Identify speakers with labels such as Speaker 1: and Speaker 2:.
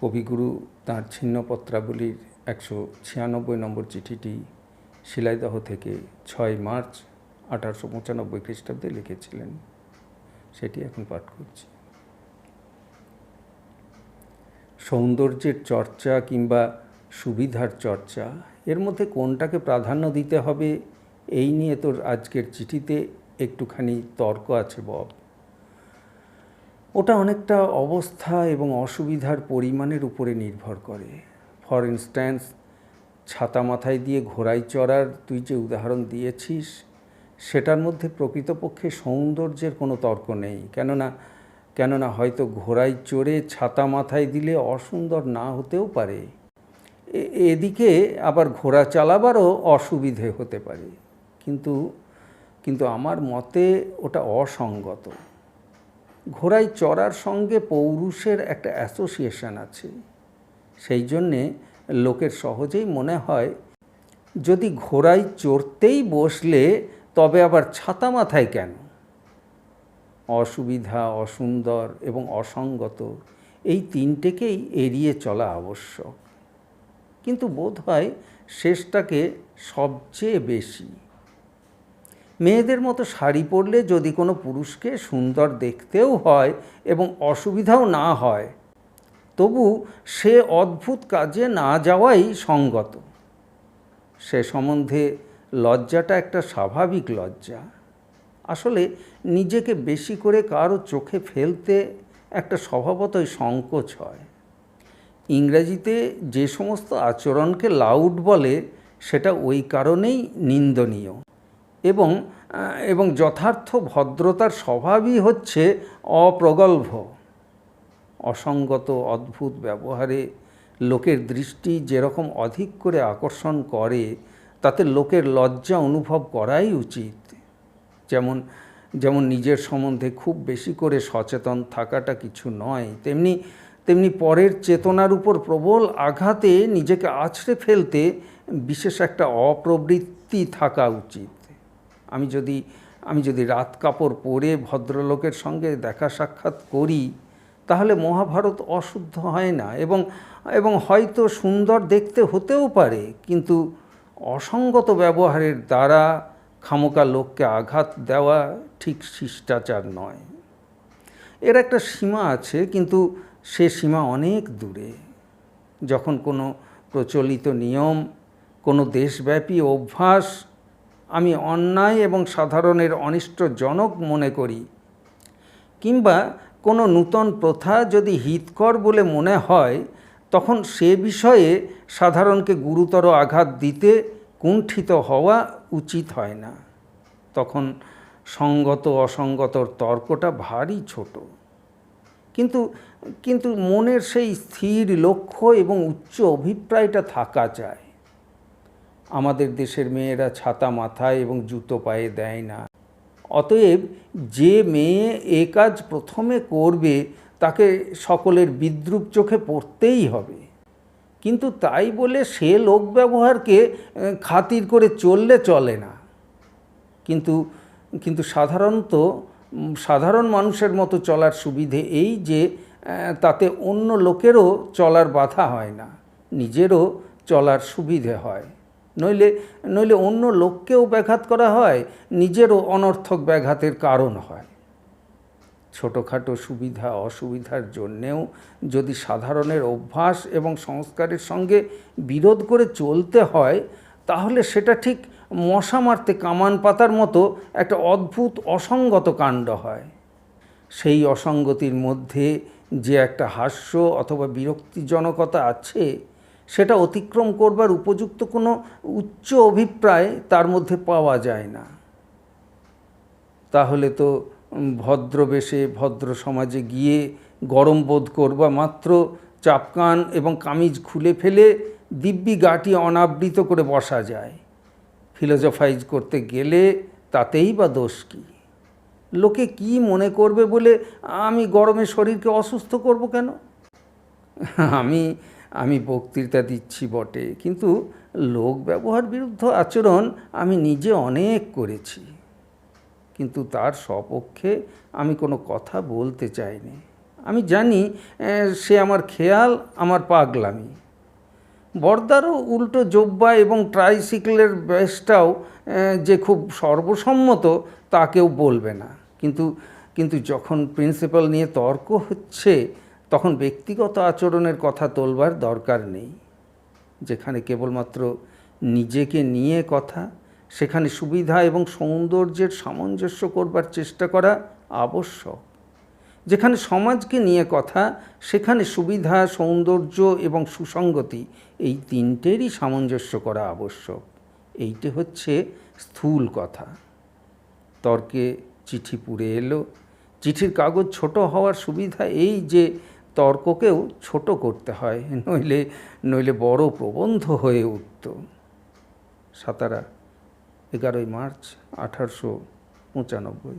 Speaker 1: কবিগুরু তাঁর ছিন্নপত্রাবলীর একশো ছিয়ানব্বই নম্বর চিঠিটি শিলাইদহ থেকে ছয় মার্চ আঠারোশো পঁচানব্বই খ্রিস্টাব্দে লিখেছিলেন। সেটি এখন পাঠ করছি। সৌন্দর্যের চর্চা কিংবা সুবিধার চর্চা, এর মধ্যে কোনটাকে প্রাধান্য দিতে হবে, এই নিয়ে তোর আজকের চিঠিতে একটুখানি তর্ক আছে বব। ওটা অনেকটা অবস্থা এবং অসুবিধার পরিমাণের উপরে নির্ভর করে। ফর ইনস্ট্যান্স ছাতা মাথায় দিয়ে ঘোড়ায় চড়ার তুই যে উদাহরণ দিয়েছিস, সেটার মধ্যে প্রকৃতপক্ষে সৌন্দর্যের কোনো তর্ক নেই। কেননা কেননা হয়তো ঘোড়ায় চড়ে ছাতা মাথায় দিলে অসুন্দর না হতেও পারে। এদিকে আবার ঘোড়া চালাবারও অসুবিধে হতে পারে। কিন্তু কিন্তু আমার মতে ওটা অসঙ্গত। ঘোড়ায় চড়ার সঙ্গে পৌরুষের একটা অ্যাসোসিয়েশন আছে। সেই জন্যে লোকের সহজেই মনে হয়, যদি ঘোড়ায় চড়তেই বসলে তবে আবার ছাতা মাথায় কেন? অসুবিধা, অসুন্দর এবং অসঙ্গত, এই তিনটেকেই এড়িয়ে চলা আবশ্যক। কিন্তু বোধ হয় শেষটাকে সবচেয়ে বেশি মেয়েদের মতো শাড়ি পরলে যদি কোনো পুরুষকে সুন্দর দেখতেও হয় এবং অসুবিধাও না হয়, তবু সে অদ্ভুত কাজে না যাওয়াই সঙ্গত। সে সম্বন্ধে লজ্জাটা একটা স্বাভাবিক লজ্জা। আসলে নিজেকে বেশি করে কারও চোখে ফেলতে একটা স্বভাবতই সংকোচ হয়। ইংরেজিতে যে সমস্ত আচরণকে লাউড বলে, সেটা ওই কারণেই নিন্দনীয়। এবং এবং যথার্থ ভদ্রতার স্বভাবই হচ্ছে অপ্রগল্ভ। অসঙ্গত, অদ্ভুত ব্যবহারে লোকের দৃষ্টি যেরকম অধিক করে আকর্ষণ করে, তাতে লোকের লজ্জা অনুভব করাই উচিত। যেমন যেমন নিজের সম্বন্ধে খুব বেশি করে সচেতন থাকাটা কিছু নয়, তেমনি তেমনি পরের চেতনার উপর প্রবল আঘাতে নিজেকে আছড়ে ফেলতে বিশেষ একটা অপ্রবৃত্তি থাকা উচিত। আমি যদি আমি যদি রাত কাপড় পরে ভদ্রলোকের সঙ্গে দেখা সাক্ষাৎ করি, তাহলে মহাভারত অশুদ্ধ হয় না। এবং এবং হয়তো সুন্দর দেখতে হতেও পারে, কিন্তু অসঙ্গত ব্যবহারের দ্বারা খামোকা লোককে আঘাত দেওয়া ঠিক শিষ্টাচার নয়। এর একটা সীমা আছে, কিন্তু সে সীমা অনেক দূরে। যখন কোনো প্রচলিত নিয়ম, কোনো দেশব্যাপী অভ্যাস আমি অন্যায় এবং সাধারণের অনিষ্টজনক মনে করি। কিংবা কোনো নূতন প্রথা যদি হিতকর বলে মনে হয়, তখন সে বিষয়ে সাধারণকে গুরুতর আঘাত দিতে কুণ্ঠিত হওয়া উচিত হয় না। তখন সঙ্গত অসঙ্গতর তর্কটা ভারী ছোট। কিন্তু কিন্তু মনের সেই স্থির লক্ষ্য এবং উচ্চ অভিপ্রায়টা থাকা চায় আমাদের দেশের মেয়েরা ছাতা মাথায় এবং জুতো পায়ে দেয় না। অতএব যে মেয়ে এ কাজ প্রথমে করবে, তাকে সকলের বিদ্রুপ চোখে পড়তেই হবে। কিন্তু তাই বলে সে লোক ব্যবহারকে খাতির করে চললে চলে না। কিন্তু কিন্তু সাধারণত সাধারণ মানুষের মতো চলার সুবিধে এই যে তাতে অন্য লোকেরও চলার বাধা হয় না, নিজেরও চলার সুবিধে হয়। নইলে নইলে অন্য লোককেও ব্যাঘাত করা হয়, নিজেরও অনর্থক ব্যাঘাতের কারণ হয়। ছোটোখাটো সুবিধা, অসুবিধার জন্যেও যদি সাধারণের অভ্যাস এবং সংস্কারের সঙ্গে বিরোধ করে চলতে হয়, তাহলে সেটা ঠিক মশা মারতে কামান পাতার মতো একটা অদ্ভুত অসঙ্গত কাণ্ড হয়। সেই অসঙ্গতির মধ্যে যে একটা হাস্য অথবা বিরক্তিজনকতা আছে সেটা অতিক্রম করবার উপযুক্ত কোনো উচ্চ অভিপ্রায় তার মধ্যে পাওয়া যায় না। তাহলে তো উম, ভদ্র বেশে ভদ্র সমাজে গিয়ে গরম বোধ করবা মাত্র চাপকান এবং কামিজ খুলে ফেলে দিব্যি গাটি অনাবৃত করে বসা যায়। ফিলোজফাইজ করতে গেলে তাতেই বা দোষ কী? লোকে কি মনে করবে বলে আমি গরমে শরীরকে অসুস্থ করব কেন? আমি আমি বক্তৃতা দিচ্ছি বটে। কিন্তু লোক ব্যবহার বিরুদ্ধ আচরণ আমি নিজে অনেক করেছি। কিন্তু তার সপক্ষে আমি কোনো কথা বলতে চাইনি। আমি জানি সে আমার খেয়াল, আমার পাগলামি। বর্দারও উল্টো জোব্বা এবং ট্রাইসিকেলের বেশটাও যে খুব সর্বসম্মত তা কেউ বলবে না। কিন্তু কিন্তু যখন প্রিন্সিপাল নিয়ে তর্ক হচ্ছে তখন ব্যক্তিগত আচরণের কথা তোলবার দরকার নেই। যেখানে কেবলমাত্র নিজেকে নিয়ে কথা, সেখানে সুবিধা এবং সৌন্দর্যের সামঞ্জস্য করবার চেষ্টা করা আবশ্যক। যেখানে সমাজকে নিয়ে কথা, সেখানে সুবিধা, সৌন্দর্য এবং সুসঙ্গতি এই তিনটেরই সামঞ্জস্য করা আবশ্যক। এইটি হচ্ছে স্থূল কথা। তর্কে চিঠি পুড়ে এলো। চিঠির কাগজ ছোট হওয়ার সুবিধা এই যে তর্ককেও ছোট করতে হয়, নইলে নইলে বড় প্রবন্ধ হয়ে উঠত। সাতারা, এগারোই মার্চ আঠারোশো পঁচানব্বই।